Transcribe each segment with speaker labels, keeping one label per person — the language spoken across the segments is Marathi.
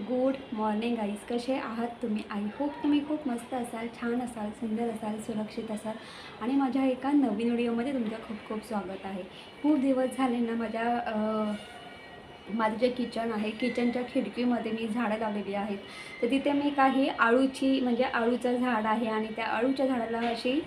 Speaker 1: गुड मॉर्निंग आईज कसे आहात तुम्ही? आई होप तुम्ही खूप मस्त असाल छान असाल सुंदर असाल सुरक्षित असाल. आणि माझ्या एका नवीन व्हिडिओमध्ये तुमचं खूप खूप स्वागत आहे. खूप दिवस झाले ना माझ्या माझं जे किचन आहे किचनच्या खिडकीमध्ये मी झाडं लावलेली आहेत. तर तिथे मी काही आळूची म्हणजे आळूचं झाड आहे आणि त्या आळूच्या झाडाला अशी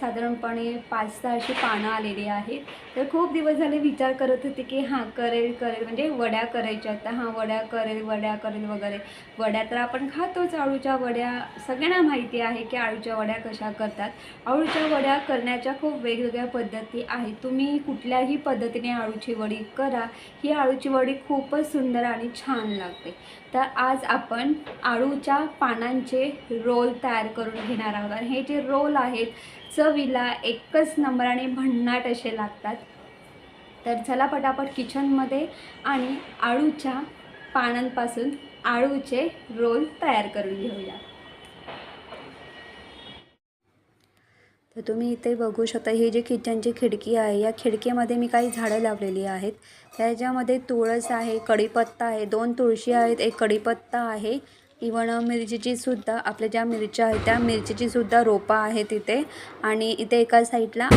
Speaker 1: साधारणपणे पाच सहा अशी पानं आलेली आहेत. तर खूप दिवस झाले विचार करत होते की हां करेल करेल म्हणजे वड्या करायच्या तर हां वड्या करेल वड्या करेल वगैरे. वड्या तर आपण खातोच. आळूच्या वड्या सगळ्यांना माहिती आहे की आळूच्या वड्या कशा करतात. आळूच्या वड्या करण्याच्या खूप वेगवेगळ्या पद्धती आहेत. तुम्ही कुठल्याही पद्धतीने आळूची वडी करा. ही आळूची वडी खूपच सुंदर आणि छान लागते. तर आज आपण आळूच्या पानांचे रोल तयार करून घेणार आहोत. आणि हे जे रोल आहेत चवीला एकच नंबराने भन्नाट असे लागतात. तर चला पटापट किचनमध्ये आणि आळूच्या पानांपासून आळूचे रोल तयार करून घेऊया. तर तुम्ही इथे बघू शकता ही जी किचनची खिडकी आहे या खिडकीमध्ये मी काही झाडं लावलेली आहेत. त्याच्यामध्ये तुळस आहे कढीपत्ता आहे दोन तुळशी आहेत एक कढीपत्ता आहे इवन मिरचीची सुद्धा आपल्या ज्या मिरच्या आहेत त्या मिरचीची सुद्धा रोपं आहे तिथे आणि इथे एका साईडला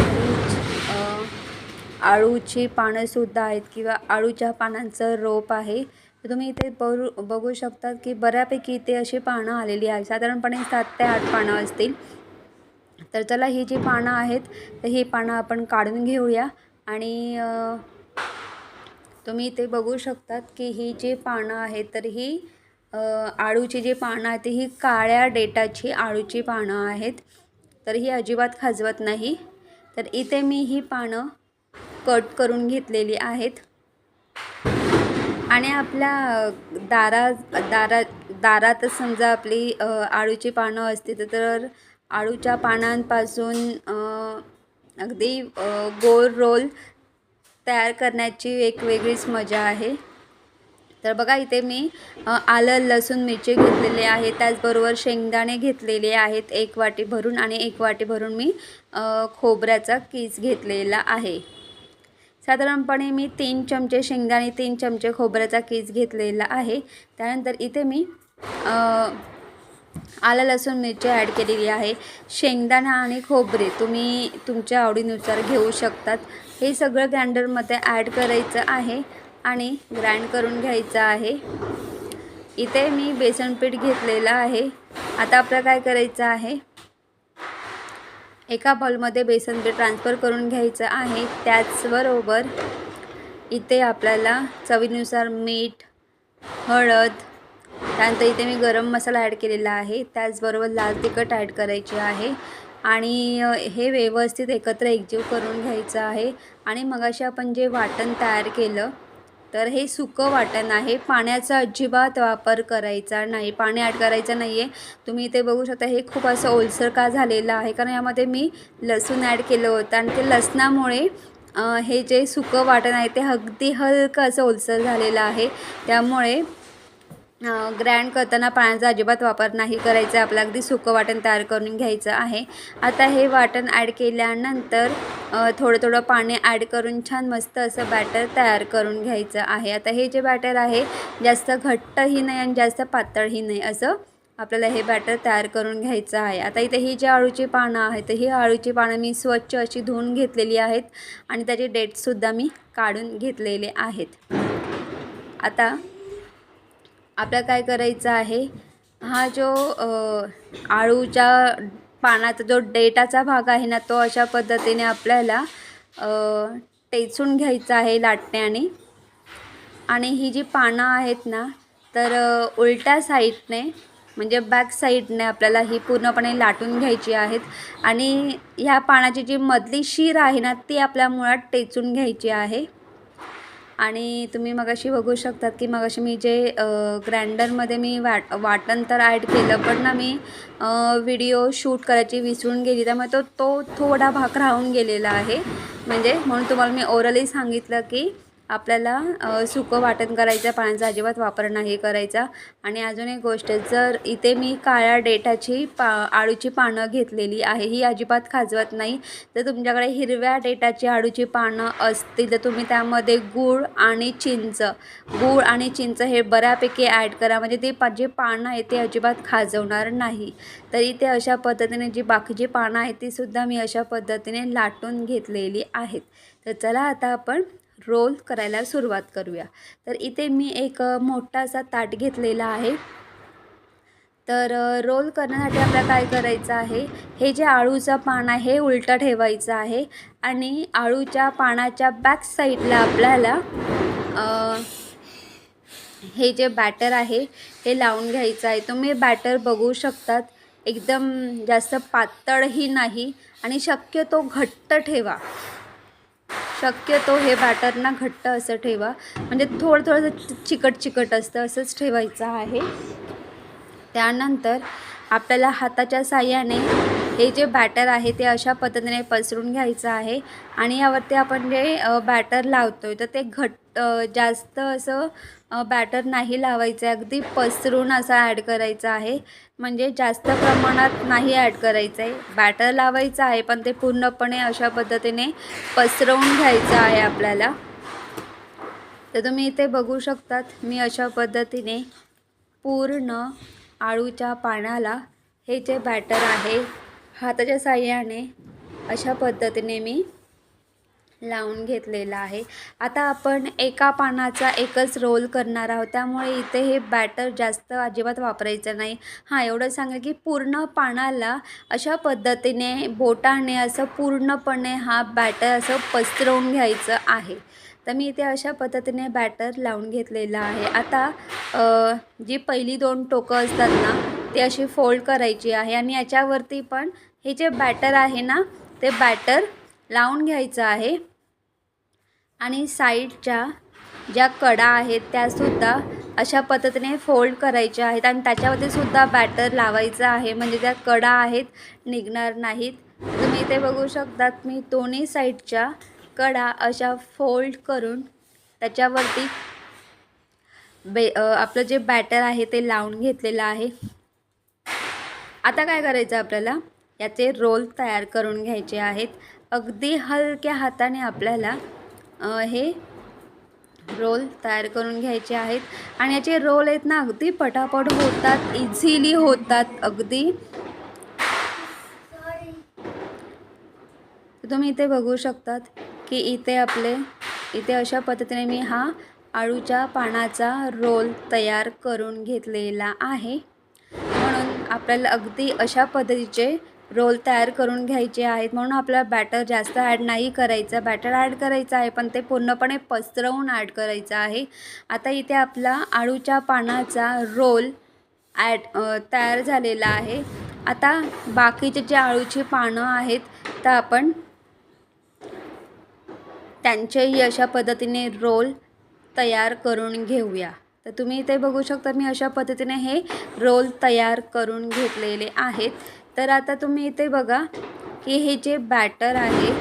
Speaker 1: आळूची पानंसुद्धा आहेत किंवा आळूच्या पानांचं रोप आहे. तर तुम्ही इथे बरू बघू शकतात की बऱ्यापैकी इथे अशी पानं आलेली आहेत. साधारणपणे सात ते आठ पानं असतील. तर चला ही जी पानं आहेत तर ही पानं आपण काढून घेऊया. आणि तुम्ही इथे बघू शकतात की ही जी पानं आहेत तर ही आळूची जी पानं आहेत ही काळ्या डेटाची आळूची पानं आहेत. तर ही अजिबात खाजवत नाही. तर इथे मी ही पानं कट करून घेतलेली आहेत. आणि आपल्या दारा दारा दारात समजा आपली आळूची पानं असतील तर आळूच्या पानांपासून अगदी गोल रोल तयार करण्याची एक वेगळीच मजा आहे. तर बघा इथे मी आलं लसूण मिरची घेतलेले आहे. त्याचबरोबर शेंगदाणे घेतलेले आहेत. एक वाटी भरून आणि एक वाटी भरून मी खोबऱ्याचा किस घेतलेला आहे. साधारणपणे मी तीन चमचे शेंगदाणे तीन चमचे खोबऱ्याचा किस घेतलेला आहे. त्यानंतर इथे मी आलं लसूण मिरची ॲड केलेली आहे. शेंगदाणा आणि खोबरे तुम्ही तुमच्या आवडीनुसार घेऊ शकतात. हे सगळं ग्राइंडरमध्ये ॲड करायचं आहे आणि ग्राइंड करून घ्यायचं आहे. इथे मी बेसन पीठ घेतलेलं आहे. आता आपलं काय करायचं आहे? एका बॉलमध्ये बेसन पीठ ट्रान्सफर करून घ्यायचं आहे. त्याचबरोबर इथे आपल्याला चवीनुसार मीठ हळद त्यानंतर इथे मी गरम मसाला ॲड केलेला आहे. त्याचबरोबर लाल तिखट ॲड करायचे आहे. आणि हे व्यवस्थित एकत्र एकजीव करून घ्यायचं आहे. आणि मगाशी आपण जे वाटण तयार केलं तर हे सुकं वाटण आहे. पाण्याचा अजिबात वापर करायचा नाही. पाणी ॲड करायचं नाही आहे तुम्ही इथे बघू शकता हे खूप असं ओलसर का झालेलं आहे? कारण यामध्ये मी लसूण ॲड केलं होतं. आणि ते लसणामुळे हे जे सुकं वाटण आहे ते अगदी हलकं असं ओलसर झालेलं आहे. त्यामुळे ग्रँड करताना पाण्याचा अजिबात वापर नाही करायचा. आहे अगदी सुकं वाटण तयार करून घ्यायचं आहे. आता हे वाटण ॲड केल्यानंतर थोडं थोडं पाणी ॲड करून छान मस्त असं बॅटर तयार करून घ्यायचं आहे. आता हे जे बॅटर आहे जास्त घट्टही नाही आणि जास्त पातळही नाही असं आपल्याला हे बॅटर तयार करून घ्यायचं आहे. आता इथे ही जी आळूची पानं आहेत ही आळूची पानं मी स्वच्छ अशी धुवून घेतलेली आहेत आणि त्याचे डेटसुद्धा मी काढून घेतलेले आहेत. आता आपल्याला काय करायचं आहे? हा जो आळूच्या पानाचा जो डेटाचा भाग आहे ना तो अशा पद्धतीने आपल्याला टेचून घ्यायचा आहे लाटण्याने. आणि ही जी पानं आहेत ना तर उलट्या साईडने म्हणजे बॅक साईडने आपल्याला ही पूर्णपणे लाटून घ्यायची आहेत. आणि ह्या पानाची जी मधली शीर आहे ना ती आपल्या मुळात टेचून घ्यायची आहे. आणि तुम्ही मगाशी बघू शकतात की मगाशी मी जे ग्राइंडरमध्ये मी वाट वाटण तर ॲड केलं पण ना मी व्हिडिओ शूट करायची विसरून गेली. त्यामुळे तो तो थोडा भाग राहून गेलेला आहे. म्हणजे म्हणून तुम्हाला मी ओरली सांगितलं की आपल्याला सुकं वाटण करायचं पाण्याचा अजिबात वापर नाही करायचा. आणि अजून एक गोष्ट जर इथे मी काळ्या डेटाची पा आळूची पानं घेतलेली आहे ही अजिबात खाजवत नाही. जर तुमच्याकडे हिरव्या डेटाची आळूची पानं असतील तर तुम्ही त्यामध्ये गूळ आणि चिंच गूळ आणि चिंच हे बऱ्यापैकी ॲड करा. म्हणजे ते जे पानं आहे ते अजिबात खाजवणार नाही. तर इथे अशा पद्धतीने जी बाकीची पानं आहेत तीसुद्धा मी अशा पद्धतीने लाटून घेतलेली आहेत. तर चला आता आपण रोल करायला सुरुवात करूया. तर इथे मी एक मोठासा ताट घेतलेला आहे. तर रोल करण्यासाठी आपल्याला काय करायचं आहे? हे जे आळूचं पान आहे हे उलटं ठेवायचं आहे आणि आळूच्या पानाच्या बॅक साईडला आपल्याला हे जे बॅटर आहे हे लावून घ्यायचं आहे. तुम्ही बॅटर बघू शकतात एकदम जास्त पातळही नाही आणि शक्यतो घट्ट ठेवा. शक्यतो हे बॅटरना घट्ट असं ठेवा. म्हणजे थोडं थोडंसं चिकट चिकट असतं असंच ठेवायचं आहे. त्यानंतर आपल्याला हाताच्या साह्याने हे जे बॅटर आहे ते अशा पद्धतीने पसरून घ्यायचं आहे. आणि यावरती आपण जे बॅटर लावतो आहे तर ते घट्ट जास्त असं बॅटर नाही लावायचं आहे. अगदी पसरून असं ॲड करायचं आहे. म्हणजे जास्त प्रमाणात नाही ॲड करायचं आहे बॅटर लावायचं आहे पण ते पूर्णपणे अशा पद्धतीने पसरवून घ्यायचं आहे आपल्याला. तर तुम्ही इथे बघू शकतात मी अशा पद्धतीने पूर्ण आळूच्या पाण्याला हे जे बॅटर आहे हाताच्या साह्याने अशा पद्धतीने मी लावून घेतलेला आहे. आता आपण एका पानाचा एकच रोल करणार आहोत. त्यामुळे इथे हे बॅटर जास्त अजिबात वापरायचं नाही. हां एवढं सांगेल की पूर्ण पानाला अशा पद्धतीने बोटाने असं पूर्णपणे हा बॅटर असं पसरवून घ्यायचं आहे. तर मी इथे अशा पद्धतीने बॅटर लावून घेतलेलं आहे. आता जी पहिली दोन टोकं असतात ना ती अशी फोल्ड करायची आहे आणि याच्यावरती पण हे जे बॅटर आहे ना ते बॅटर लावून घ्यायचं आहे. आणि साईडच्या ज्या कडा आहेत त्यासुद्धा अशा पद्धतीने फोल्ड करायच्या आहेत. आणि त्याच्यावरती सुद्धा बॅटर लावायचं आहे. म्हणजे त्या कडा आहेत निघणार नाहीत. तुम्ही इथे बघू शकतात मी दोन्ही साईडच्या कडा अशा फोल्ड करून त्याच्यावरती बे आपलं जे बॅटर आहे ते लावून घेतलेलं आहे. आता काय करायचं आपल्याला? याचे रोल तयार करून घ्यायचे आहेत. अगदी हलक्या हाताने आपल्याला हे रोल तयार करून घ्यायचे आहेत. आणि याचे रोल आहेत ना अगदी पटापट होतात इझिली होतात. अगदी. तुम्ही इथे बघू शकतात की इथे आपले इथे अशा पद्धतीने मी हा आळूच्या पानाचा रोल तयार करून घेतलेला आहे. म्हणून आपल्याला अगदी अशा पद्धतीचे रोल तयार करून घ्यायचे आहेत. म्हणून आपल्याला बॅटर जास्त ॲड नाही करायचं. बॅटर ॲड करायचं आहे पण ते पूर्णपणे पसरवून ॲड करायचं आहे. आता इथे आपला आळूच्या पानाचा रोल ॲड तयार झालेला आहे. आता बाकीचे जे आळूची पानं आहेत तर आपण त्यांचेही अशा पद्धतीने रोल तयार करून घेऊया. तर तुम्ही इथे बघू शकता मी अशा पद्धतीने हे रोल तयार करून घेतलेले आहेत. तर आता तुम्ही इथे बघा की हे जे बॅटर आहे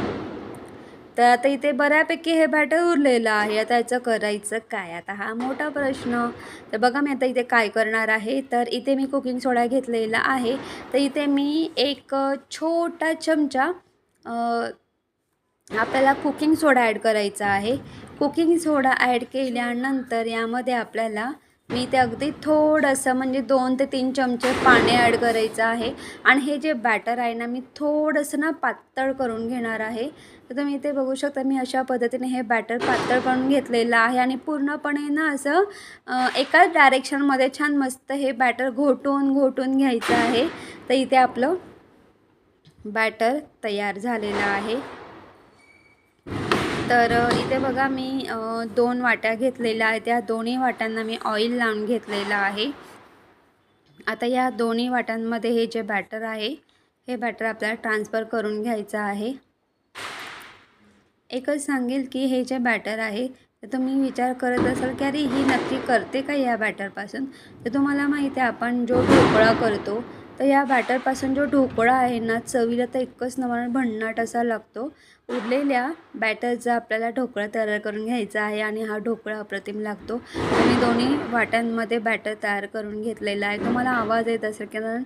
Speaker 1: तर आता इथे बऱ्यापैकी हे बॅटर उरलेलं आहे. आता याचं करायचं काय? आता हा मोठा प्रश्न. तर बघा मी आता इथे काय करणार आहे. तर इथे मी कुकिंग सोडा घेतलेला आहे. तर इथे मी एक छोटा चमचा आपल्याला कुकिंग सोडा ॲड करायचा आहे. कुकिंग सोडा ॲड केल्यानंतर यामध्ये आपल्याला मी ते अगदी थोडंसं म्हणजे दोन ते तीन चमचे पाणी ॲड करायचं आहे. आणि हे जे बॅटर आहे ना मी थोडंसं ना पातळ करून घेणार आहे. तर तुम्ही इथे बघू शकता मी अशा पद्धतीने हे बॅटर पातळ करून घेतलेलं आहे. आणि पूर्णपणे ना असं एकाच डायरेक्शनमध्ये छान मस्त हे बॅटर घोटून घोटून घ्यायचं आहे. तर इथे आपलं बॅटर तयार झालेलं आहे. तर इथे बघा मी दोन वाट्या घेतलेल्या आहेत. त्या दोन्ही वाट्यांना मी ऑइल लावून घेतलेलं आहे. आता या दोन्ही वाट्यांमध्ये हे जे बॅटर आहे हे बॅटर आपल्याला ट्रान्सफर करून घ्यायचं आहे. एकच सांगेल की हे जे बॅटर आहे तर तुम्ही विचार करत असाल की अरे ही नक्की करते का या बॅटरपासून तर तुम्हाला माहिती आहे आपण जो ढोकळा करतो तर या बॅटरपासून जो ढोकळा आहे ना चवीला तर एकच नंबर भन्नाट असा लागतो. उरलेल्या बॅटरचा आपल्याला ढोकळा तयार करून घ्यायचा आहे आणि हा ढोकळा अप्रतिम लागतो. आणि दोन्ही वाट्यांमध्ये बॅटर तयार करून घेतलेला आहे. तुम्हाला आवाज येत असेल कारण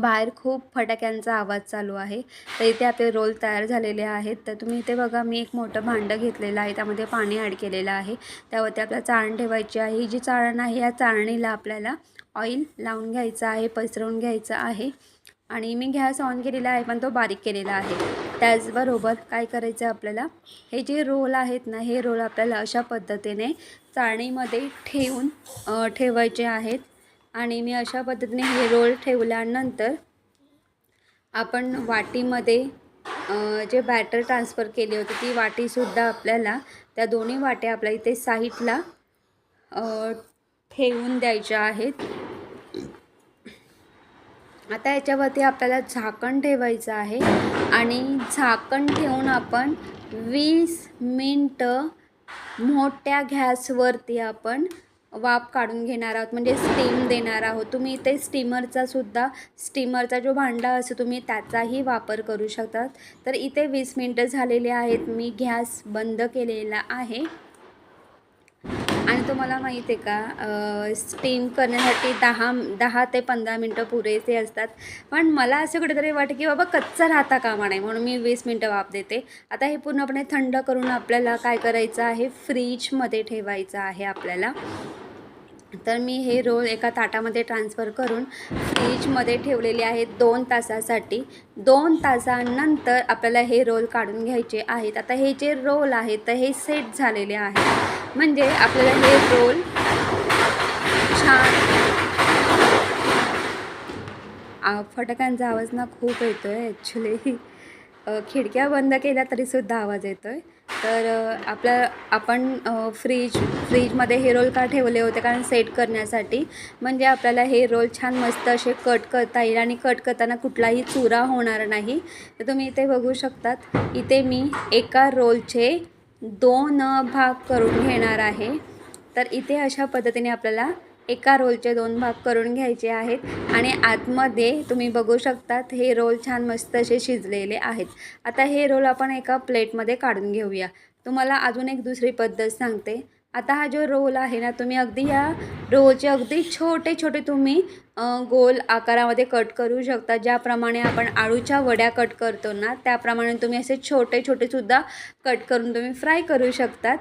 Speaker 1: बाहेर खूप फटाक्यांचा आवाज चालू आहे. तर इथे आपले रोल तयार झालेले आहेत. तर तुम्ही इथे बघा मी एक मोठं भांडं घेतलेलं आहे. त्यामध्ये पाणी ॲड केलेलं आहे. त्यावरती आपल्याला चाळण ठेवायची आहे. ही जी चाळण आहे या चाळणीला आपल्याला ऑइल लावून घ्यायचं आहे पसरवून घ्यायचं आहे. आणि मी गॅस ऑन केलेला आहे पण तो बारीक केलेला आहे. त्याचबरोबर काय करायचं आहे आपल्याला? हे जे रोल आहेत ना हे रोल आपल्याला अशा पद्धतीने चाळणीमध्ये ठेवून ठेवायचे आहेत. आणि मी अशा पद्धतीने हे रोल ठेवल्यानंतर आपण वाटीमध्ये जे बॅटर ट्रान्सफर केली होती ती वाटीसुद्धा आपल्याला त्या दोन्ही वाट्या आपल्या इथे साईडला ठेवून द्यायच्या आहेत. आता याच्यावरती आपल्याला झाकण ठेवायचं आहे. आणि झाकण ठेवून आपण वीस मिनटं मोठ्या गॅसवरती आपण वाफ काढून घेणार आहोत. म्हणजे स्टीम देणार आहोत. तुम्ही इथे स्टीमरचा सुद्धा स्टीमरचा जो भांडा असतो तुम्ही त्याचाही वापर करू शकतात. तर इथे वीस मिनटं झालेले आहेत. मी गॅस बंद केलेला आहे. आणि तुम्हाला माहीत आहे का स्टीम करण्यासाठी दहा दहा ते पंधरा मिनटं पुरेसे असतात. पण मला असं कुठेतरी वाटतं की बाबा कच्चा राहता कामा नाही म्हणून मी वीस मिनटं वाफ देते. आता हे पूर्णपणे थंड करून आपल्याला काय करायचं आहे फ्रीजमध्ये ठेवायचं आहे आपल्याला. तर मी हे रोल एका ताटामध्ये ट्रान्सफर करून फ्रीजमध्ये ठेवलेले आहेत दोन तासासाठी. दोन तासानंतर आपल्याला हे रोल काढून घ्यायचे आहेत. आता हे जे रोल आहेत तर हे सेट झालेले आहेत. म्हणजे आपल्याला हे रोल छान. आ, फटाक्यांचा आवाज ना खूप येतो आहे ॲक्च्युली खिडक्या बंद केल्या तरीसुद्धा आवाज येतो आहे तर आपल्या आपण फ्रीज फ्रीजमध्ये हे रोल का ठेवले होते? कारण सेट करण्यासाठी. म्हणजे आपल्याला हे रोल छान मस्त असे कट करता येईल आणि कट करताना कुठलाही चुरा होणार नाही. तर तुम्ही इथे बघू शकतात. इथे मी एका रोलचे दोन भाग करून घेणार आहे. तर इथे अशा पद्धतीने आपल्याला एका रोलचे दोन भाग करून घ्यायचे आहेत आणि आतमध्ये तुम्ही बघू शकतात हे रोल छान मस्त असे शिजलेले आहेत. आता हे रोल आपण एका प्लेटमध्ये काढून घेऊया. तुम्हाला अजून एक दुसरी पद्धत सांगते. आता हा जो रोल आहे ना तुम्ही अगदी या रोलचे अगदी छोटे छोटे तुम्ही गोल आकारामध्ये कट करू शकता. ज्याप्रमाणे आपण आळूच्या वड्या कट करतो ना त्याप्रमाणे तुम्ही असे छोटे छोटेसुद्धा कट करून तुम्ही फ्राय करू शकतात.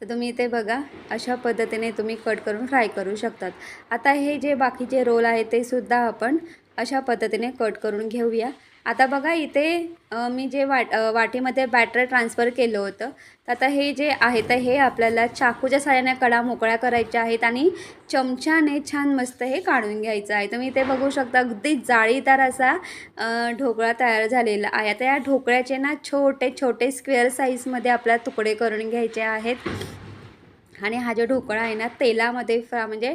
Speaker 1: तर तुम्ही इथे बघा अशा पद्धतीने तुम्ही कट करून फ्राय करू शकतात. आता हे जे बाकीचे रोल आहेत ते सुद्धा आपण अशा पद्धतीने कट करून घेऊया. आता बघा इथे मी जे वाट वाटीमध्ये बॅटर ट्रान्सफर केलं होतं तर आता हे जे आहे तर हे आपल्याला चाकूच्या साह्याने कडा मोकळ्या करायच्या आहेत आणि चमच्याने छान मस्त हे काढून घ्यायचं आहे. तुम्ही इथे बघू शकता अगदी जाळीदार असा ढोकळा तयार झालेला आहे. आता या ढोकळ्याचे ना छोटे छोटे स्क्वेअर साईजमध्ये आपल्याला तुकडे करून घ्यायचे आहेत. आणि हा जो ढोकळा आहे ना तेलामध्ये फ्रा म्हणजे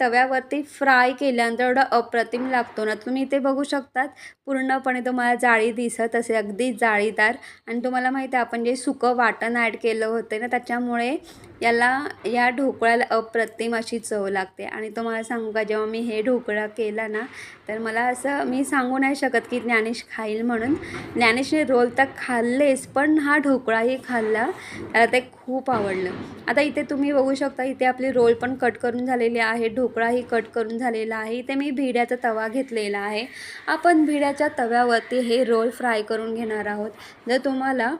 Speaker 1: तव्यावरती फ्राय केल्यानंतर एवढा अप्रतिम लागतो ना. तुम्ही इथे बघू शकतात पूर्णपणे तुम्हाला जाळी दिसत असे अगदी जाळीदार. आणि तुम्हाला माहिती आहे आपण जे सुकं वाटण ॲड केलं होतं ना त्याच्यामुळे याला या ढोकळ्याला अप्रतिम अशी चव लागते. आणि तुम्हाला सांगू का जेव्हा मी हे ढोकळा केला ना तर मला असं मी सांगू नाही शकत की ज्ञानेश खाईल म्हणून. ज्ञानेशने रोल तर खाल्लेच पण हा ढोकळाही खाल्ला. त्याला ते खूप आवडलं. आता इथे तुम्ही बघू शकता इथे आपले रोल पण कट करून झालेले आहे ढोकळाही कट करून झालेला आहे. इथे मी भिड्याचा तवा घेतलेला आहे. आपण भिड्याच्या तव्यावरती हे रोल फ्राय करून घेणार आहोत. जर तुम्हाला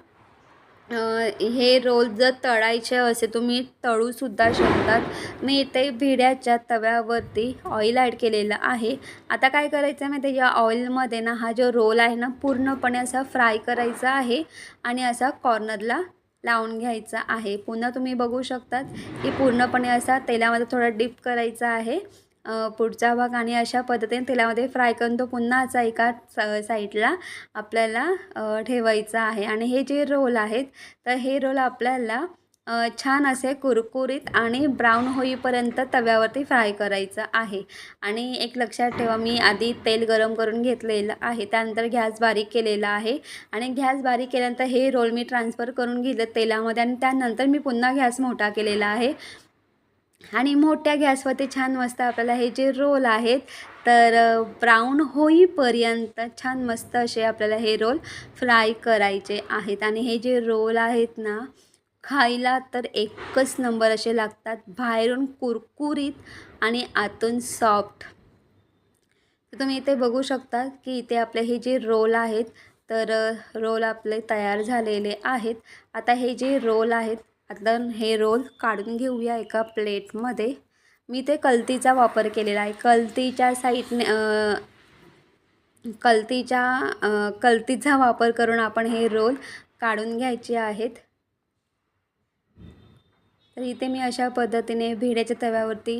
Speaker 1: हे रोल जर तळायचे असे तुम्ही तळूसुद्धा शकतात. मी इथे भिड्याच्या तव्यावरती ऑइल ॲड केलेलं आहे. आता काय करायचं आहे माहिती या ऑइलमध्ये ना हा जो रोल आहे ना पूर्णपणे असा फ्राय करायचा आहे आणि असा कॉर्नरला लावून घ्यायचा आहे. पुन्हा तुम्ही बघू शकतात की पूर्णपणे असा तेलामध्ये थोडा डिप करायचा आहे. पुढचा भाग आणि अशा पद्धतीने तेलामध्ये फ्राय करून तो पुन्हा असा एका स साईडला आपल्याला ठेवायचा आहे. आणि हे जे रोल आहेत तर हे रोल आपल्याला छान असे कुरकुरीत आणि ब्राऊन होईपर्यंत तव्यावरती फ्राय करायचं आहे. आणि एक लक्षात ठेवा मी आधी तेल गरम करून घेतलेलं आहे. त्यानंतर गॅस बारीक केलेला आहे. आणि गॅस बारीक केल्यानंतर हे रोल मी ट्रान्सफर करून घेतलं तेलामध्ये आणि त्यानंतर मी पुन्हा गॅस मोठा केलेला आहे. आणि मोठ्या गॅसवरती छान मस्त आपल्याला हे जे रोल आहेत तर ब्राऊन होईपर्यंत छान मस्त असे आपल्याला हे रोल फ्राय करायचे आहेत. आणि हे जे रोल आहेत ना खायला तर एकच नंबर असे लागतात. बाहेरून कुरकुरीत आणि आतून सॉफ्ट तर तुम्ही इथे बघू शकता की इथे आपले हे जे रोल आहेत तर रोल आपले तयार झालेले आहेत. आता हे जे रोल आहेत आता हे रोल काढून घेऊया एका प्लेटमध्ये मी ते कलतीचा वापर केलेला आहे. कलतीच्या साईडने कलतीच्या कलतीचा वापर करून आपण हे रोल काढून घ्यायचे आहेत. तर इथे मी अशा पद्धतीने भिड्याच्या तव्यावरती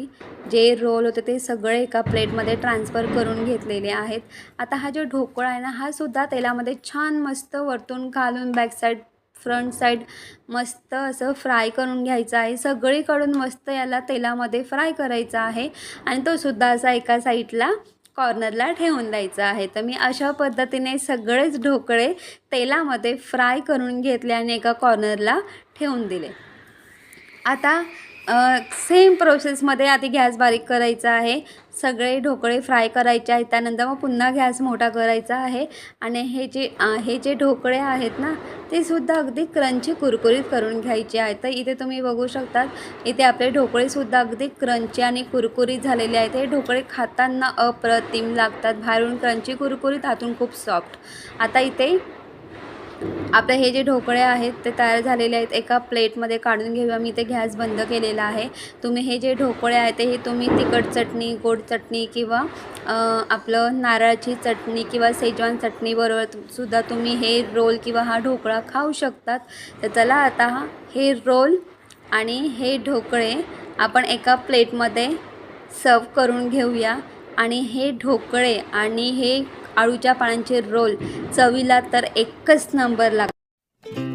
Speaker 1: जे रोल होते ते सगळे एका प्लेटमध्ये ट्रान्सफर करून घेतलेले आहेत. आता हा जो ढोकळा आहे ना हा सुद्धा तेलामध्ये छान मस्त वरतून घालून बॅक साईड फ्रंट साईड मस्त असं फ्राय करून घ्यायचं आहे. सगळीकडून मस्त याला तेलामध्ये फ्राय करायचा आहे आणि तो सुद्धा असा एका साईडला कॉर्नरला ठेवून द्यायचा आहे. तर मी अशा पद्धतीने सगळेच ढोकळे तेलामध्ये फ्राय करून घेतले आणि एका कॉर्नरला ठेवून दिले. आता सेम प्रोसेसमध्ये आधी गॅस बारीक करायचा आहे. सगळे ढोकळे फ्राय करायचे आहेत. त्यानंतर मग पुन्हा गॅस मोठा करायचा आहे. आणि हे जे हे जे ढोकळे आहेत ना ते सुद्धा अगदी क्रंची कुरकुरीत करून घ्यायचे आहेत. तर इथे तुम्ही बघू शकतात इथे आपले ढोकळेसुद्धा अगदी क्रंची आणि कुरकुरीत झालेले आहेत. हे ढोकळे खाताना अप्रतिम लागतात. बाहेरून क्रंची कुरकुरीत आतून खूप सॉफ्ट आता इथे आपलं हे जे ढोकळे आहेत ते तयार झालेले आहेत. एका प्लेटमध्ये काढून घेऊया. मी ते गॅस बंद केलेला आहे. तुम्ही हे जे ढोकळे आहेत ते हे तुम्ही तिखट चटणी गोड चटणी किंवा आपलं नारळाची चटणी किंवा सेजवान चटणीबरोबर सुद्धा तुम्ही हे रोल किंवा हा ढोकळा खाऊ शकतात. तर चला आता हे रोल आणि हे ढोकळे आपण एका प्लेटमध्ये सर्व करून घेऊया. आणि हे ढोकळे आणि हे आळूच्या पानांचे रोल चवीला तर एकच नंबर लागतो.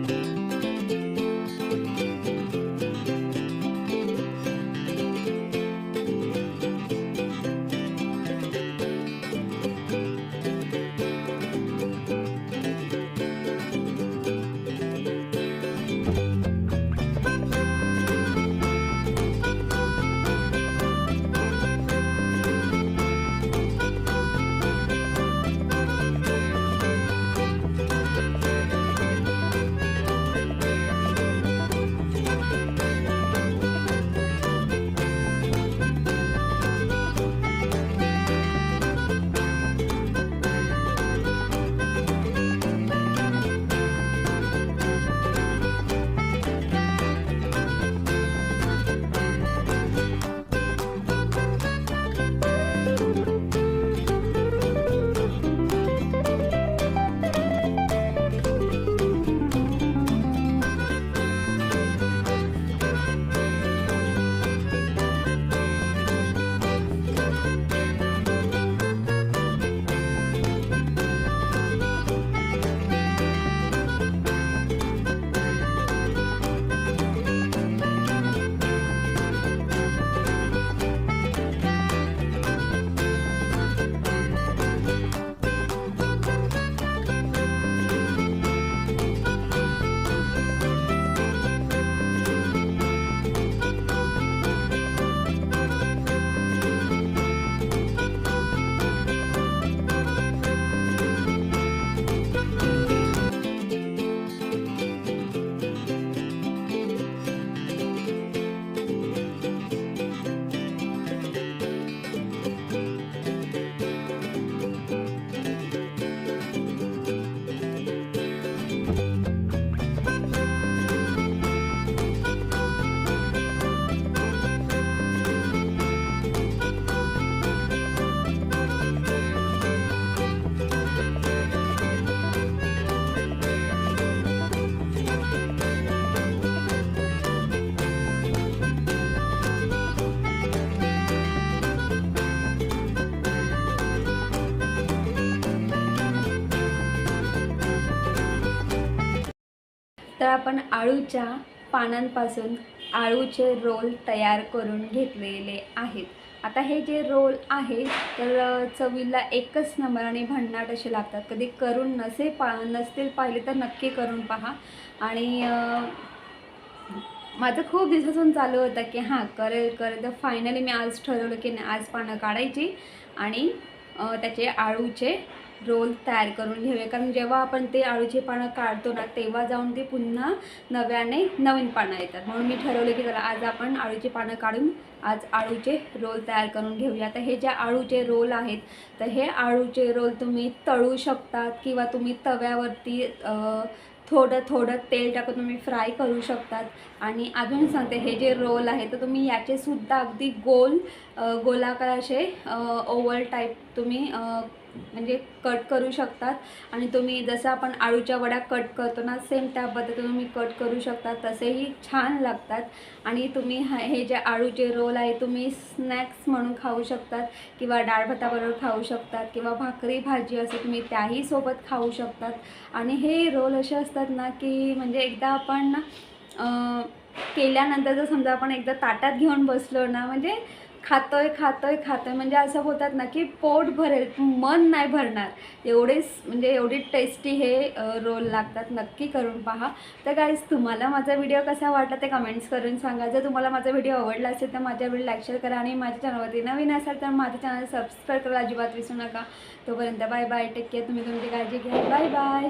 Speaker 1: तर आपण आळूच्या पानांपासून आळूचे रोल तयार करून घेतलेले आहेत. आता हे जे रोल आहे तर चवीला एकच नंबर आणि भन्नाट असे लागतात. कधी करून नसे पा नसतील पाहिले तर नक्की करून पहा. आणि माझं खूप दिवसातून चालू होतं की हां करेल करेल. तर फायनली मी आज ठरवलं की नाही आज पानं काढायची आणि त्याचे आळूचे रोल तयार करून घेऊया. कारण जेव्हा आपण ते आळूची पानं काढतो ना तेव्हा जाऊन ते पुन्हा नव्याने नवीन पानं येतात. म्हणून मी ठरवलं की चला आज आपण आळूची पानं काढून आज आळूचे रोल तयार करून घेऊया. तर हे जे आळूचे रोल आहेत तर हे आळूचे रोल तुम्ही तळू शकतात किंवा तुम्ही तव्यावरती थोडं थोडं तेल टाकून तुम्ही फ्राय करू शकतात. आणि अजून सांगते हे जे रोल आहे तर तुम्ही याचेसुद्धा अगदी गोल गोलाकार असे ओवल टाईप तुम्ही म्हणजे कट करू शकतात. आणि तुम्ही जसं आपण आळूच्या वड्या कट करतो ना सेम त्या पद्धतीने तुम्ही कट करू शकता तसेही छान लागतात. आणि तुम्ही हा- हे जे आळूचे रोल आहे तुम्ही स्नॅक्स म्हणून खाऊ शकतात किंवा डाळ भाताबरोबर खाऊ शकतात किंवा भाकरी भाजी असं तुम्ही त्याही सोबत खाऊ शकतात. आणि हे रोल असे असतात ना की म्हणजे एकदा आपण केल्यानंतर जर समजा आपण एकदा ताटात घेऊन बसलो ना म्हणजे खातोय खातोय खातोय. म्हणजे असं होतात ना की पोट भरेल मन नाही भरणार. एवढेच म्हणजे एवढी टेस्टी हे रोल लागतात. नक्की करून पहा. तर काहीच तुम्हाला माझा व्हिडिओ कसा वाटला ते कमेंट्स करून सांगा. जर तुम्हाला माझा व्हिडिओ आवडला असेल तर माझ्या व्हिडिओ लाईक शेअर करा आणि माझ्या चॅनलवरती नवीन असाल तर माझं चॅनल सबस्क्राईब करा. अजिबात विसरू नका. तोपर्यंत बाय बाय टेक केअर तुम्ही तुमची काळजी घ्या. Bye bye